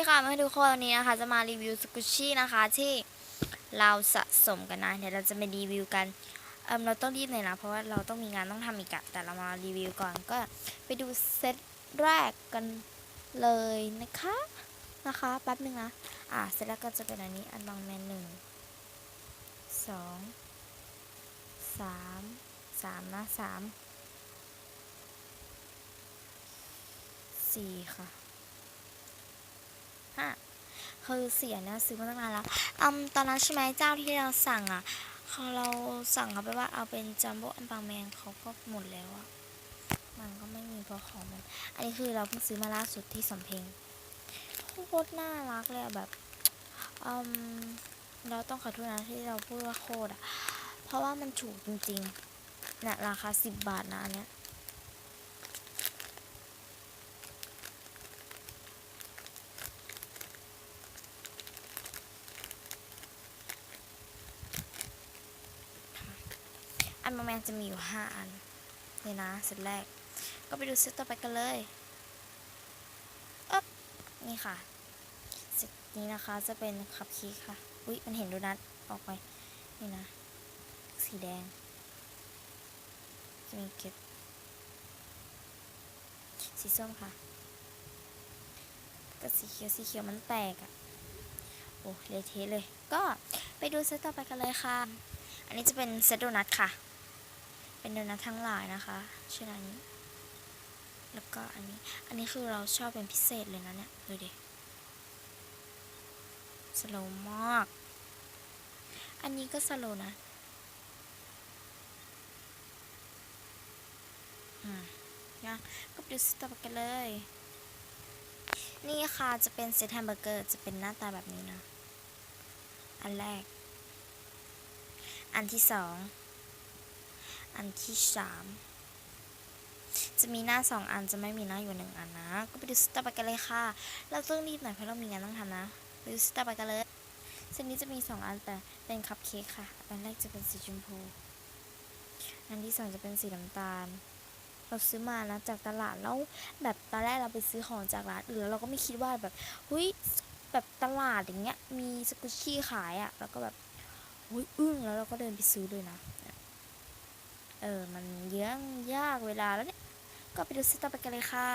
สวัสดีค่ะมาดูคนวันนี้นะคะจะมารีวิวสกุชชี่นะคะที่เราสะสมกันนะเดี๋ยวเราจะมารีวิวกันเอมเราต้องรีบหน่อยนะเพราะว่าเราต้องมีงานต้องทำอีกอะแต่เรามารีวิวก่อนก็ไปดูเซตแรกกันเลยนะคะนะคะแป๊บนึงนะอะเซตแรกก็จะเป็นอันนี้อันบางแมนหนึ่งสองสามสามนะสามสี่ค่ะ ห้าคือเสียเนี่ยซื้อมาตั้งนานแล้วอืมตอนนั้นใช่ไหมเจ้าที่เราสั่งอะเขาเราสั่งเขาไปว่าเอาเป็นจัมโบ้อันปังแมนเขาก็หมดแล้วอะมันก็ไม่มีพราะของมัน อันนี้คือเราเพิ่งซื้อมาล่าสุดที่สำเพ็งโคตรน่ารักเลยอะแบบอืมเราต้องขอโทษนะที่เราพูดว่าโคตรอะ เพราะว่ามันถูกจริงๆเนี่ยราคาสิบบาทนะอันเนี้ย อันมาแมนจะมีอยู่ห้าอันเลยนะเซตแรก ก็ไปดูเซตต่อไปกันเลยอ๊บนี่ค่ะเซตนี้นะคะจะเป็นคัพเค้กค่ะ อุ๊ย มันเห็นโดนัทออกไป นี่นะ สีแดง จะมีเก็บ สีส้มค่ะก็สีเขียวสีเขียวมันแตกอะโอ้เละเทะเลย ก็ไปดูเซตต่อไปกันเลยค่ะ อันนี้จะเป็นเซตโดนัทค่ะ เป็นโดนัททั้งหลายนะคะชื่ออันนี้ แล้วก็อันนี้ อันนี้คือเราชอบเป็นพิเศษเลยนะเนี่ย ดูดิสโลมาก อันนี้ก็สโลนะอืมนะก็ไปดูสต็อปกันเลย นี่ค่ะจะเป็นเซตแฮมเบอร์เกอร์จะเป็นหน้าตาแบบนี้นะ อันแรก อันที่สอง อันที่สามจะมีหน้าสองอันจะไม่มีหน้าอยู่หนึ่งอันนะ ก็ไปดูสตาร์บัคกันเลยค่ะ เราต้องรีบหน่อยเพราะเรามีงานต้องทำนะไปดูสตาร์บัคกันเลยเส้นนี้จะมีสองอันแต่เป็นคัพเค้กค่ะ อันแรกจะเป็นสีชมพู อันที่สองจะเป็นสีน้ำตาล เราซื้อมานะจากตลาดแล้วแบบตอนแรกเราไปซื้อของจากร้านอื่นแล้วเราก็ไม่คิดว่าแบบเฮ้ยแบบตลาดอย่างเงี้ยมีสกุชชี่ขายอะ่ะ แล้วก็แบบเฮ้ยอึ้งแล้วเราก็เดินไปซื้อเลยนะ เออ มันเยอะยากเวลาแล้วเนี่ย ก็ไปดูเซตต่อไปกันเลยค่ะ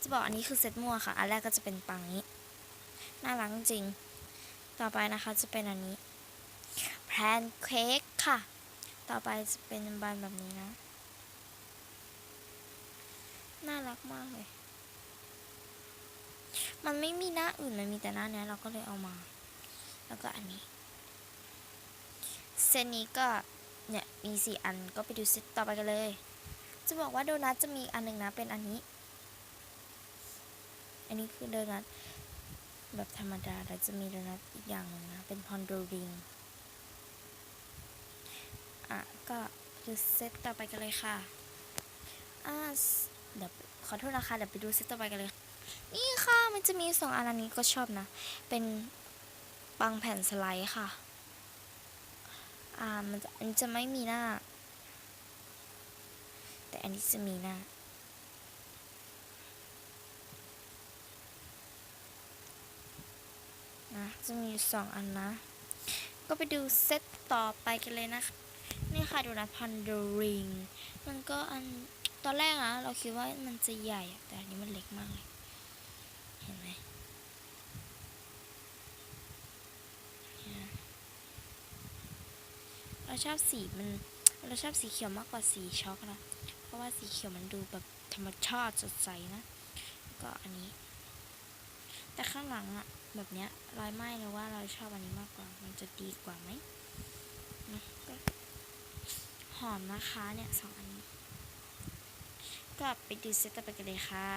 จะบอกอันนี้คือเซตมั่วค่ะ อันแรกก็จะเป็นปังนี้ น่ารักจริง ต่อไปนะคะจะเป็นอันนี้แพนเค้กค่ะ ต่อไปจะเป็นบานแบบนี้นะ น่ารักมากเลย มันไม่มีหน้าอื่น มันมีแต่หน้าเนี้ยเราก็เลยเอามา แล้วก็อันนี้ เซตนี้ก็ เนี่ยมีสี่อันก็ไปดูเซตต่อไปกันเลย จะบอกว่าโดนัทจะมีอันหนึ่งนะเป็นอันนี้ อันนี้คือโดนัทแบบธรรมดาแต่จะมีโดนัทอีกอย่างนึงนะเป็นพอนโดริงอะก็ดูเซตต่อไปกันเลยค่ะอ่าเดี๋ยวขอโทษนะคะเดี๋ยวไปดูเซตต่อไปกันเลย นี่ค่ะมันจะมีสองอันอันนี้ก็ชอบนะ เป็นปังแผ่นสไลด์ค่ะ อ่ามันจะอันนี้จะไม่มีหน้า แต่อันนี้จะมีหน้า นะ จะมีอยู่สองอันนะ ก็ไปดูเซตต่อไปกันเลยนะคะนี่ค่ะดูนะพันเดริงมันก็อันตอนแรกอะเราคิดว่ามันจะใหญ่แต่อันนี้มันเล็กมากเลย เห็นไหมเนี่ย เราชอบสีมันเราชอบสีเขียวมากกว่าสีช็อกนะเพราะว่าสีเขียวมันดูแบบธรรมชาติสดใสนะก็อันนี้ แต่ข้างหลังอะแบบเนี้ยรอยไหม้เราว่าเราชอบอันนี้มากกว่า มันจะดีกว่าไหมนะก็หอมนะคะเนี่ยสองอันนี้ก็ไปดูเซตต่อไปกันเลยค่ะ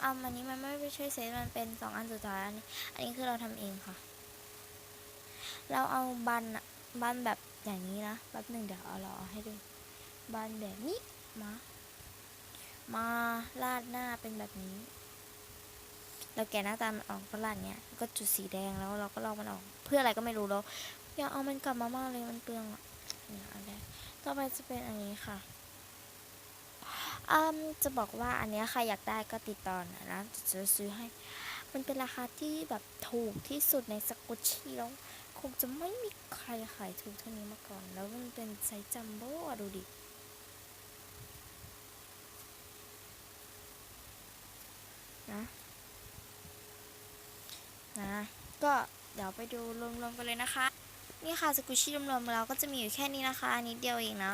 เอาอันนี้มันไม่ใช่เซตมันเป็นสองอันสุดท้ายอันนี้อันนี้คือเราทำเองค่ะ เราเอาบันอะ บันแบบอย่างนี้นะแป๊บหนึ่งเดี๋ยวเอาเราเอาให้ดูบันแบบนี้มามาลาดหน้าเป็นแบบนี้ เราแกะหน้าตามันออกประหลาดเนี้ยก็จุดสีแดงแล้วเราก็ลอกมันออก เพื่ออะไรก็ไม่รู้แล้วอย่าเอามันกลับมามากเลยมันเปลืองอะเนี่ยอันแรกต่อไปจะเป็นอันนี้ค่ะอืมจะบอกว่าอันนี้ใครอยากได้ก็ติดต่อนะนะจะซื้อให้ มันเป็นราคาที่แบบถูกที่สุดในสกุชชี่แล้ว คงจะไม่มีใครขายถูกเท่านี้มาก่อน แล้วมันเป็นไซส์จัมโบ้ดูดินะนะก็เดี๋ยวไปดูรวมๆกันเลยนะคะ นี่ค่ะสกุชี่รวมๆเราก็จะมีอยู่แค่นี้นะคะนิดเดียวเองนะ